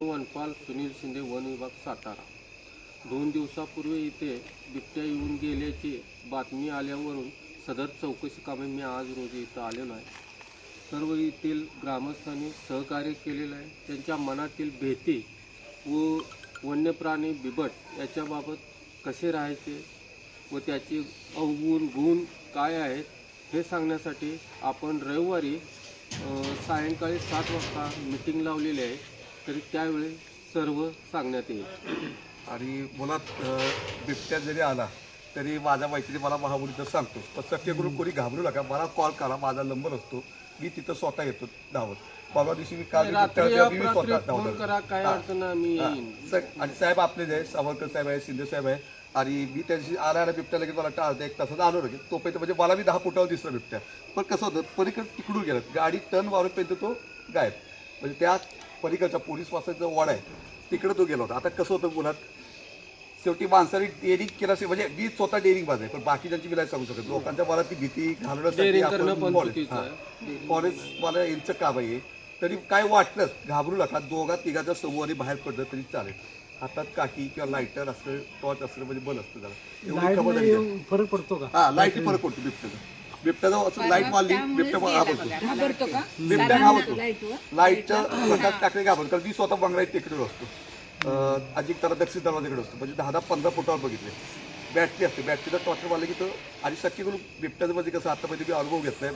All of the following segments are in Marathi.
वनपाल सुनील शिंदे वन विभाग सातारा. दोन दिवसापूर्वी इथे बिबट्या येऊन गेल्याची बातमी आल्यावरून सदर चौकशी कामे मी आज रोजी इथं आलेलो आहे. सर्व येथील ग्रामस्थांनी सहकार्य केलेलं आहे. त्यांच्या मनातील भीती व वन्यप्राणी बिबट याच्याबाबत कसे राहायचे व त्याची अवगुण गुण काय आहेत हे सांगण्यासाठी आपण रविवारी सायंकाळी सात वाजता मिटिंग लावलेली आहे. तरी त्यावेळी सर्व सांगण्यात येईल. आणि मुलात बिबट्या जरी आला तरी माझ्या मैत्रिणी मला महामुलीचं सांगतो. पण शक्य करून कोणी घाबरू नका. मला कॉल करा. माझा नंबर असतो. मी तिथं स्वतः येतो धावत. परवा दिवशी मी काल मी स्वतः धावतो. आणि साहेब आपले जे सावरकर साहेब आहे शिंदे साहेब आहे आणि मी त्याची आला आला बिबट्या लगेच मला टाळते एक तासात आलो लगेच. तोपर्यंत म्हणजे मला मी दहा फुटावर दिसला बिबट्या. पण कसं होतं पलीकडे तिकडून गेलं. गाडी टर्न मारूपर्यंत तो गायब. म्हणजे त्या पलीकडच्या पोलीस वासाचा वाडा आहे. तिकडे तो गेला होता. आता कसं होतं मुलात शेवटी माणसाने डेअरिंग केलं असेल म्हणजे मी स्वतः डेअरिंग बाज आहे पण बाकीच्यांची मी नाही सांगू शकत. लोकांच्या मला ती भीती घालवण्यासाठी आपण फॉरेस्ट-. फॉरेस्ट मला यांचं काम आहे तरी काय वाटलं घाबरू नका. दोघा तिघाच्या समूहाने बाहेर पडलं तरी चालेल. हातात काठी किंवा लायटर असलं टॉर्च असलं म्हणजे बल असतं जरा एवढी घ्या. फरक पडतो का? हा लाइट फरक पडतो बिबट्याचा. बिबट्याचा असं लाइट मारली बिबट्या हा बोलतो घाबरतो का? बिबट्या घाबरतो. लाईटच्या प्रकाश टाकले घाबरतो. कारण मी स्वतः बंगलाईट टेकडीवर असतो. अं, अजिंक त्याला दक्षिण दरवाजाकडे असतो. म्हणजे दहा दहा पंधरा फुटावर बघितले. बॅटरी असते. बॅटरीचा टॉर्चर मारलं की तो आणि शक्य करून बिबट्याचं म्हणजे कसं आतापर्यंत मी अनुभव घेतलाय.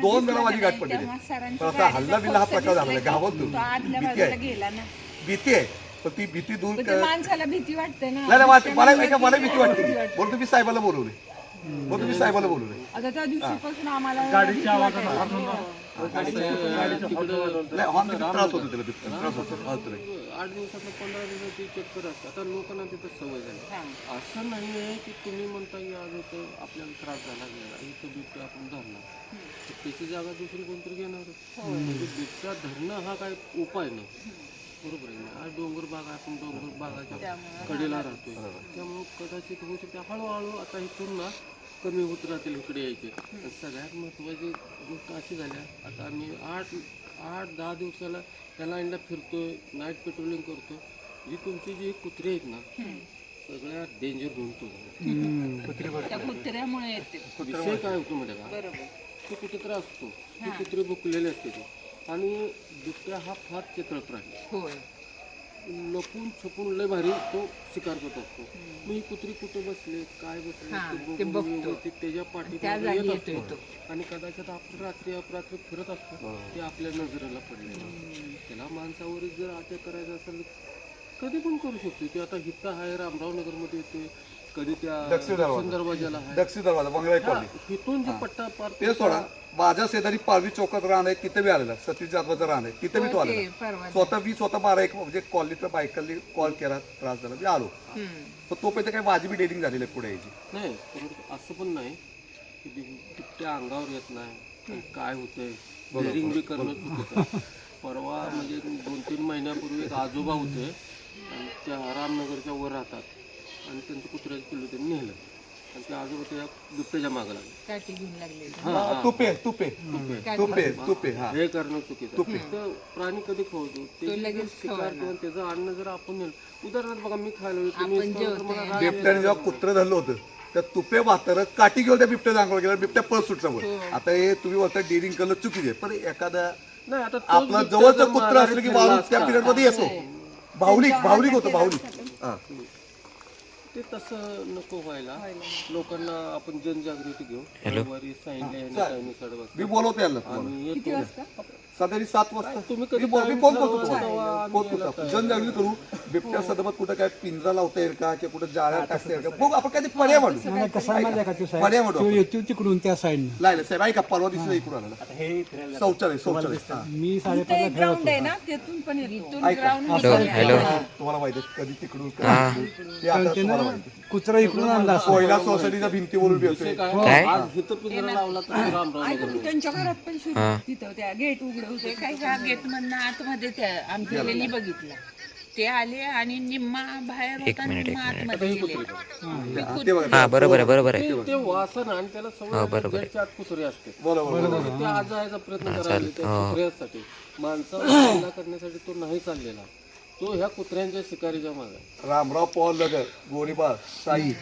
दोन वेळा माझी गाठ पडली पण गाडीचा हल्ला बिल्ला हा प्रकार झाला घाबरतो. तो भीती आहे. गेला ना. भीती आहे. पण ती भीती दूर ते माणसाला भीती वाटते ना. नाही नाही मला- मला भीती वाटते. वाटते. म्हणून तुम्ही साहेबाला बोलवले म्हणून तुम्ही साहेबाला बोलवले आता त्या दिवशीपासून आम्हाला गाडीच्या आवाजात नाही हॉर्न किती त्रास होतो त्याला त्रास होतो. आठ दिवसात पंधरा दिवसात ती चेक करत आता लोकांना तिथं सवय झाली. हा. असं नाही आहे की तुम्ही म्हणता की आज इथं आपल्याला त्रास झाला गेला इथं बिबट्या आपण धरणार. तर त्याची जागा दुसरी कोणतरी घेणार. म्हणजे बिबट्या धरणं हा काय उपाय नाही. बरोबर आहे ना? आज डोंगर भाग आहे आपण डोंगर भागाच्या कडेला राहतोय. त्यामुळे कदाचित होऊ शकते. हळूहळू आता इथून ना कमी होत राहतील इकडे यायचे. सगळ्यात महत्त्वाची गोष्ट अशी झाल्या आता आम्ही आठ आठ दहा दिवसाला त्या लाईनला फिरतोय नाईट पेट्रोलिंग करतो जी तुमची जी कुत्री आहेत ना सगळ्यात डेंजर घेऊन तो. त्या कुत्र्यामुळे येते. विषय काय होतो माहिती का? तो कुठेतरी असतो. ती कुत्री बुकलेली असते आणि बिबट्या हा फार चित्र प्राणी होय. लपून छपून लय भारी तो शिकार करत असतो. मग ही कुत्री कुठे बसले काय बसले हा, ते ते बघून बघतो. व्यवस्थित त्याच्या पाठी त्या जागी आणि कदाचित आपण रात्री अपरात्री फिरत असतो ते आपल्या नजरेला पडले त्याला माणसावर जर अटॅक करायचा असेल कधी पण करू शकतो. ते आता हिथं आहे रामराव नगरमध्ये येतोय कधी त्या दक्षिण दरवाजा. दक्षिण दरवाजाला आहे. दक्षिण दरवाजा बंगला हा, कॉलनी. तिथून जे पट्टा पार ते सोडा माझ्या शेजारी पारवी चौकात राहणं आहे तिथे मी आलेला सतीश जाधवाचं राहणं आहे तिथे मी तो हो, आलेला. परवा. स्वतः मी स्वतः बारा एक म्हणजे कॉलनीतल्या बायकांनी कॉल केला त्रास झाला मी आलो. हम्म. पण तोपर्यंत काय माझी बी डेटिंग झालेली आहे पुढे यायची. नाही परंतु असं पण नाही की बिबट्या अंगावर येत नाही. काय होतंय? डेअरिंग बी करणं चुकीचं आहे. परवा म्हणजे दोन तीन महिन्यापूर्वी एक आजोबा होते त्या रामनगरच्या वर राहतात. आणि त्यांचं कुत्र्याचं पिल्लू त्यांनी नेलं. आणि ते आजोबा त्या बिबट्याच्या मागं लागले. काठी घेऊन लागले. हा, तुपे तुपे. तुपे. तुपे हा. हे करणं चुकीचं आहे. तर प्राणी कधी खावतो? ते लगेच शिकार करून त्याचं अन्न जर आपण नेलं. उदाहरणार्थ बघा मी खायला गेलो, तुम्ही मला राग बिबट्याने जेव्हा कुत्र धरलं होतं त्या तुपे म्हातारं काठी घेऊन त्या बिबट्या अंगावर गेला. बिबट्या पळ सुटला वर आता हे तुम्ही बोलता डेअरिंग करणं चुकीचे पण एखादा नाही आता तोच आपला बिबट्या जवळचं जर कुत्र माघारी असलं की फिरला वाळून त्या असता, पिरियडमध्ये येतो भावनिक भावनिक होतं भावनिक. हा. ते तसं नको व्हायला. लोकांना आपण जनजागृती घेऊ. रविवारी मी बोलवतो तुम्हाला. आम्ही येतो. साधारण सात वाजता. तुम्ही कधी मी बोल- मी time फोन करतो ठरवा, तुम्हाला. तेव्हा फोन करतो. जनजागृती करू. बिबट्या संदर्भात कुठं काय पिंजरा लावता येईल का? किंवा कुठं जाळ्या टाकता येईल का? बघू आपण काय ते पर्याय मांडू कसं आहे माहिती आहे का ते पर्याय साहेब मांडू तो आपण. येतो तिकडून त्या साईडनं. नाही नाही, साहेब ऐका परवा दिवशी इकडून आलेला शौचालय शौचालय. हा. मी साडेपाचला एक ग्राउंड आहे ना तेथून पण येतो ऐका. ग्राउंड तुम्हाला माहिती आहे, कधी तिकडून कधी तिकडून. ते आता तुम्हाला माहिती आहे. कुत्रा इकडून आणला असं कोयला सोसायटीच्या भिंतीवरून येतोय काय? आज इथं पिंजरा लावला तर रामराव ऐकून त्यांच्या घरात पण तिथं त्या गेट उघडं होते. काय का गेट मधनं आतमध्ये त्या आमच्या बघितलं. ते आले आणि निम्मा बाहेर होता निम्मा आतमध्ये गेले. हा, ते बघा हा बरोबर आहे बरोबर आहे. ते- वासन आणि त्याला सवय असते. बरोबर बरोबर. ते आज जायचा प्रयत्न करायला त्या कुत्र्यासाठी. माणसाला हल्ला करण्यासाठी तो नाही चाललेला. तो ह्या कुत्र्यांच्या शिकारीच्या मागे. रामराव पॉल नगर गोरीबाग साई.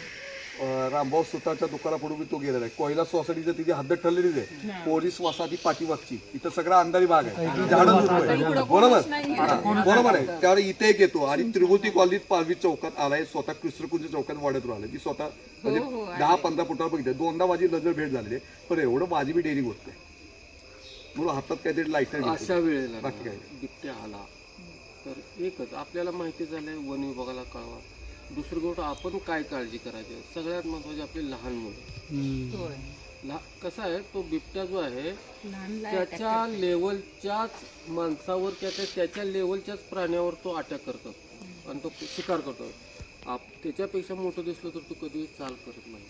रामभाऊ सुतारच्या दुकानापुढे मी तो गेलेला आहे. कोयला सोसायटीचं तिची हद्द ठरलेलीच आहे. पोलीस वसाहती पाठीमागची. इथं सगळा अंधारी भाग आहे. झाडं झुडपं आहे. बरोबर? हा, बरोबर आहे. त्यावर इथे एक येतो. आणि त्रिभुती कॉलनीत पालवी चौकात आलाय स्वतः कृष्णकुंज चौकात वाढत राहिलं ती स्वतः म्हणजे दहा पंधरा फुटावर बघितलं. दोनदा माझी नजर भेट झालेली आहे. पण एवढं माझी बी डेअरिंग होत नाही म्हणून हातात काहीतरी लाईटर अशा वेळेला बाकी काय. बिबट्या आला. तर एकच आपल्याला माहिती झालंय वन विभागाला कळवा. दुसरी गोष्ट आपण काय काळजी करायची? सगळ्यात महत्त्वाचे आपले लहान मुलं. होय. लहा- कसं आहे तो बिबट्या जो आहे लहान त्याच्या लेवलच्याच माणसावर त्याच्या त्याच्या लेवलच्याच प्राण्यावर तो अटॅक करत आणि तो शिकार करतो. आप त्याच्यापेक्षा मोठं दिसलं तर तो कधी चाल करत नाही.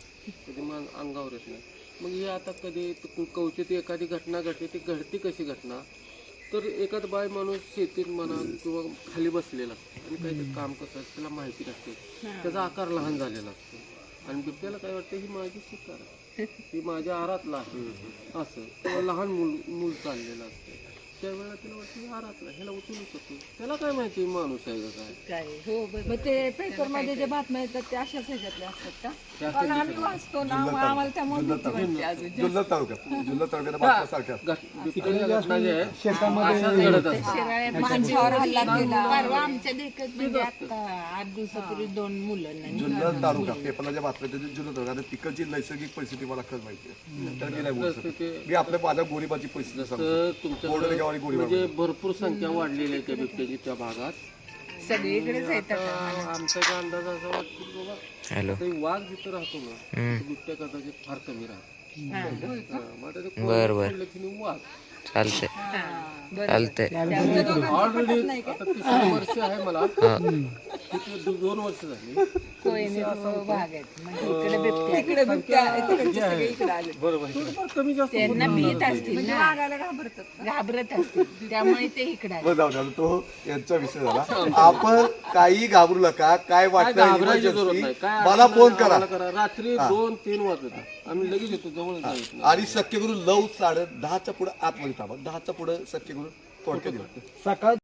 कधी मान अंगावर येत नाही. मग हे आता कधी त- कवचित एखादी घटना घडते ती घडती कशी घटना? तर एखाद बाय माणूस शेतीत म्हणा किंवा खाली बसलेला असतो आणि काहीतरी काम करतात त्याला माहिती नसते. त्याचा आकार लहान झालेला असतो. आणि बिबट्याला काय वाटतं ही माझी शिकार आहे. ही माझ्या आरातला आहे. असं. किंवा लहान मूल मूल चाललेलं असतं. त्यावेळेला त्याला वाटतं ही आरातला ह्याला उचलू शकतो. त्याला काय माहिती माणूस आहे का काय? काय हो मग ते पेपरमध्ये जे बातम्या येतात ते अशाच ह्याच्यातल्या असतात का? त्या कारण आम्ही वाचतो ना मग आम्हाला त्यामुळे भीती वाटते अजून जुन्नर तालुक्यात. जुन्नर तालुक्यात बातम्या सारख्या असतात. घट- बिबट्याच्या घटना ज्या आहेत शेतामध्ये अशाच घडत असतात. शिराळ्या माणसावर हल्ला केला. परवा आमच्या देखत म्हणजे आता आठ दिवसापूर्वी दोन जुन्नर तालुका पेपरला ज्या बातम्या येतात जुन्नर तालुका आता तिकडची नैसर्गिक परिस्थिती मला खरंच माहिती आहे. तर मी नाही बोलू शकत. ते मी आपल्या माझ्या गोरीबाची परिस्थिती सांगतो. तर बोर्डर तुमच्या गावाने गोळीबार म्हणजे भरपूर संख्या वाढलेली आहे त्या बिबट्याची त्या भागात. सगळीकडेच आता आमचा काय अंदाज असा वाटतो की बाबा हॅलो. वाघ जिथं राहतो ना बिबट्या कदाचित फार कमी राहतो बर बर. चालतंय. बरं. चालतंय. ऑलरेडी आता तिसरं वर्ष आहे मला. दो- दोन वर्ष झाली. कोयने भाग आहेत. म्हणजे इकडे बिबट्या तिकडे बिबट्या तिकडचे सगळे इकडे आले. बरोबर. थोडंफार कमी जास्त त्यांना भीत असतील ना. मागायला घाबरतात का? घाबरत असतील. त्यामुळे ते इकडे आले. बरं जाऊ द्या तो यांचा विषय झाला. आपण काही घाबरू नका. काय काय वाटलं घाबरायची जरूरत emergency, नाही. काय मला अडचण फोन नाही, करा. आम्हाला रात्री दोन तीन वाजता. आम्ही लगेच येतो. जवळ जायचं आणि शक्य करून नऊ साडे दहाच्या पुढे आतमध्ये थांबा. दहाच्या पुढे शक्य करून थोडक्यात येऊ. सकाळ